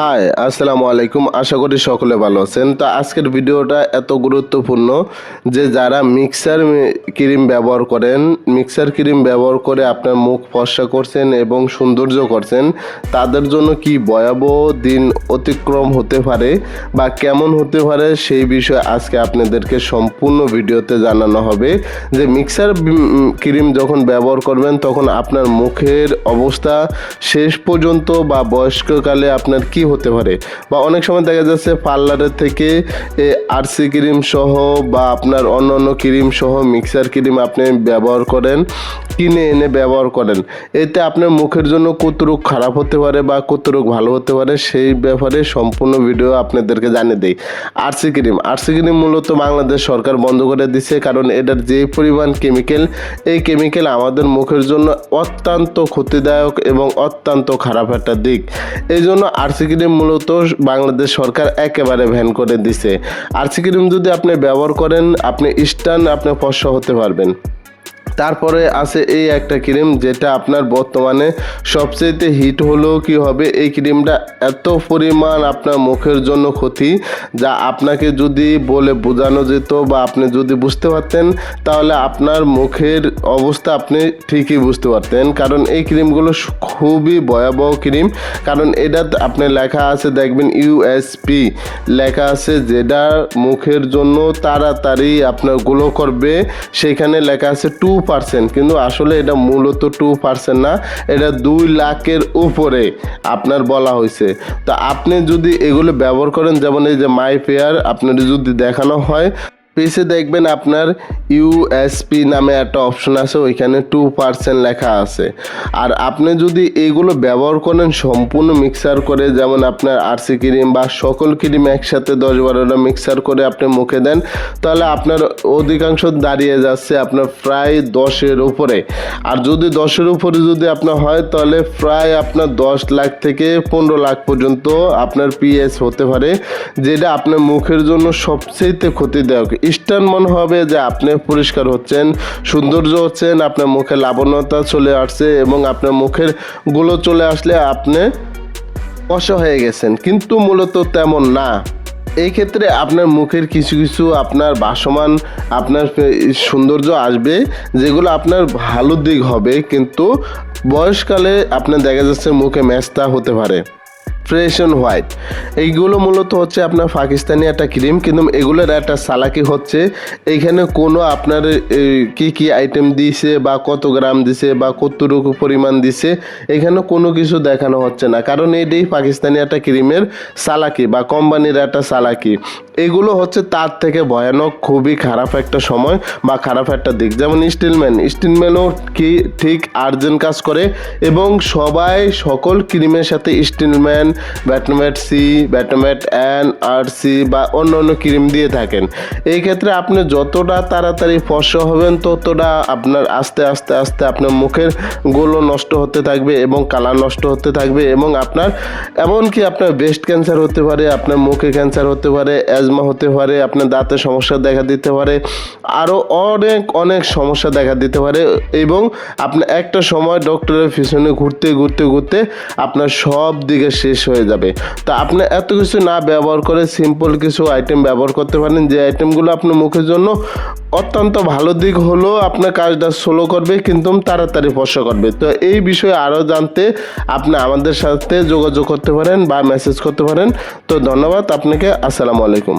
High আসসালামু আলাইকুম। আশা করি সকলে ভালো আছেন। তো আজকের ভিডিওটা এত গুরুত্বপূর্ণ যে যারা মিক্সার ক্রিম ব্যবহার করেন মিক্সার ক্রিম ব্যবহার করে আপনার মুখ ফর্সা করছেন এবং সৌন্দর্য করছেন, তাদের জন্য কি ভয়াবহ দিন অতিক্রম হতে পারে বা কেমন হতে পারে সেই বিষয়ে আজকে আপনাদেরকে সম্পূর্ণ ভিডিওতে জানানো হবে। যে মিক্সার ক্রিম যখন ব্যবহার করবেন, তখন আপনার মুখের অবস্থা শেষ পর্যন্ত বা বয়স্ককালে আপনার কি হতে পারে। বা অনেক সময় দেখা যাচ্ছে পার্লারের থেকে আরসি ক্রিম সহ বা আপনার অন্য অন্য ক্রিম সহ মিক্সার ক্রিম আপনি ব্যবহার করেন, কিনে এনে ব্যবহার করেন। এতে আপনার মুখের জন্য কত রোগ খারাপ হতে পারে বা কত রোগ ভালো হতে পারে সেই ব্যাপারে সম্পূর্ণ ভিডিও আপনাদেরকে জানিয়ে দেই। আরসি ক্রিম আরসি ক্রিম মূলত বাংলাদেশ সরকার বন্ধ করে দিছে কারণ এটার যে পরিমাণ কেমিক্যাল এই কেমিক্যাল আমাদের মুখের জন্য অত্যন্ত ক্ষতিদায়ক এবং অত্যন্ত খারাপ একটা দিক। এই জন্য আরসি ক্রিম মূলত বাংলাদেশ সরকার একেবারে ভ্যান করে দিছে। আরসি ক্রিম যদি আপনি ব্যবহার করেন আপনি স্টান আপনি ফর্সা হতে পারবেন। তারপরে আছে এই একটা ক্রিম যেটা আপনার বর্তমানে সবচেয়ে হিট হলেও কি হবে? এই ক্রিমটা এত পরিমাণ আপনার মুখের জন্য ক্ষতি যা আপনাকে যদি বলে বোঝানো যেত বা আপনি যদি বুঝতে পারতেন, তাহলে আপনার মুখের অবস্থা আপনি ঠিকই বুঝতে পারতেন। কারণ এই ক্রিমগুলো খুবই ভয়াবহ ক্রিম। কারণ এটা আপনি লেখা আছে, দেখবেন ইউএসপি লেখা আছে যেটা মুখের জন্য তাড়াতাড়ি আপনার গ্লো করবে। সেখানে লেখা আছে টু পার্সেন্ট কিন্তু আসলে এটা মূলত টু পার্সেন্ট না, এটা দুই লাখের উপরে আপনার বলা হয়েছে। তো আপনি যদি এগুলো ব্যবহার করেন, যেমন এই যে মাই ফেয়ার আপনার যদি দেখানো হয় পেজে দেখবেন আপনার ইউএসপি নামে একটা অপশন আছে, ওইখানে টু পার্সেন্ট লেখা আছে। আর আপনি যদি এগুলো ব্যবহার করেন, সম্পূর্ণ মিক্সার করে, যেমন আপনার আরসি ক্রিম বা সকল ক্রিম একসাথে দশ বারোটা মিক্সার করে আপনি মুখে দেন, তাহলে আপনার অধিকাংশ দাঁড়িয়ে যাচ্ছে আপনার প্রায় দশের উপরে। আর যদি দশের উপরে যদি আপনার হয়, তাহলে প্রায় আপনার দশ লাখ থেকে পনেরো লাখ পর্যন্ত আপনার পিএস হতে পারে, যেটা আপনার মুখের জন্য সবচেয়ে ক্ষতিদায়ক। স্টান মনে হবে যে আপনি পরিষ্কার হচ্ছেন, সৌন্দর্য হচ্ছেন, আপনার মুখে লাবণ্যতা চলে আসছে এবং আপনার মুখেরগুলো চলে আসলে আপনি কষ হয়ে গেছেন। কিন্তু মূলত তেমন না। এই ক্ষেত্রে আপনার মুখের কিছু কিছু আপনার বাসমান আপনার সৌন্দর্য আসবে, যেগুলো আপনার ভালো দিক হবে, কিন্তু বয়সকালে আপনার দেখা যাচ্ছে মুখে ম্যাচটা হতে পারে। ফ্রেশ অ্যান্ড হোয়াইট এইগুলো মূলত হচ্ছে আপনার পাকিস্তানি একটা ক্রিম, কিন্তু এগুলোর একটা সালাকি হচ্ছে, এইখানে কোনো আপনার কি কি আইটেম দিছে বা কত গ্রাম দিছে বা কতটুকু পরিমাণ দিছে, এখানে কোনো কিছু দেখানো হচ্ছে না। কারণ এটাই পাকিস্তানি একটা ক্রিমের সালাকি বা কোম্পানির একটা সালাকি। এগুলো হচ্ছে তার থেকে ভয়ানক, খুবই খারাপ একটা সময় বা খারাপ একটা দিক। যেমন স্টিলম্যান, স্টিলম্যানও কি ঠিক আর্জেন্ট কাজ করে, এবং সবাই সকল ক্রিমের সাথে Stillman Betnovate C Betnovate N আর সি বা অন্য অন্য ক্রিম দিয়ে থাকেন। এই ক্ষেত্রে আপনি যতটা তাড়াতাড়ি ফর্সা হবেন, ততটা আপনার আস্তে আস্তে আস্তে আপনার মুখের গোলো নষ্ট হতে থাকবে এবং কালার নষ্ট হতে থাকবে এবং আপনার এমনকি আপনার ব্রেস্ট ক্যান্সার হতে পারে, আপনার মুখে ক্যান্সার হতে পারে অ্যাজমা হতে পারে, আপনার দাঁতের সমস্যা দেখা দিতে পারে, আরও অনেক অনেক সমস্যা দেখা দিতে পারে এবং আপনার একটা সময় ডক্টরের পিছনে ঘুরতে ঘুরতে ঘুরতে আপনার সব দিকে শেষ হয়ে যাবে। তা আপনি এত কিছু না ব্যবহার করে সিম্পল কিছু আইটেম ব্যবহার করতে পারেন। যে আইটেমগুলো আপনার মুখের জন্য অত্যন্ত ভালো দিক হলো আপনার কাজটা স্লো করবে, কিন্তু তাড়াতাড়ি ফসা করবে। তো এই বিষয়ে আরও জানতে আপনি আমাদের সাথে যোগাযোগ করতে পারেন বা মেসেজ করতে পারেন। তো ধন্যবাদ, আপনাকে আসসালামু আলাইকুম।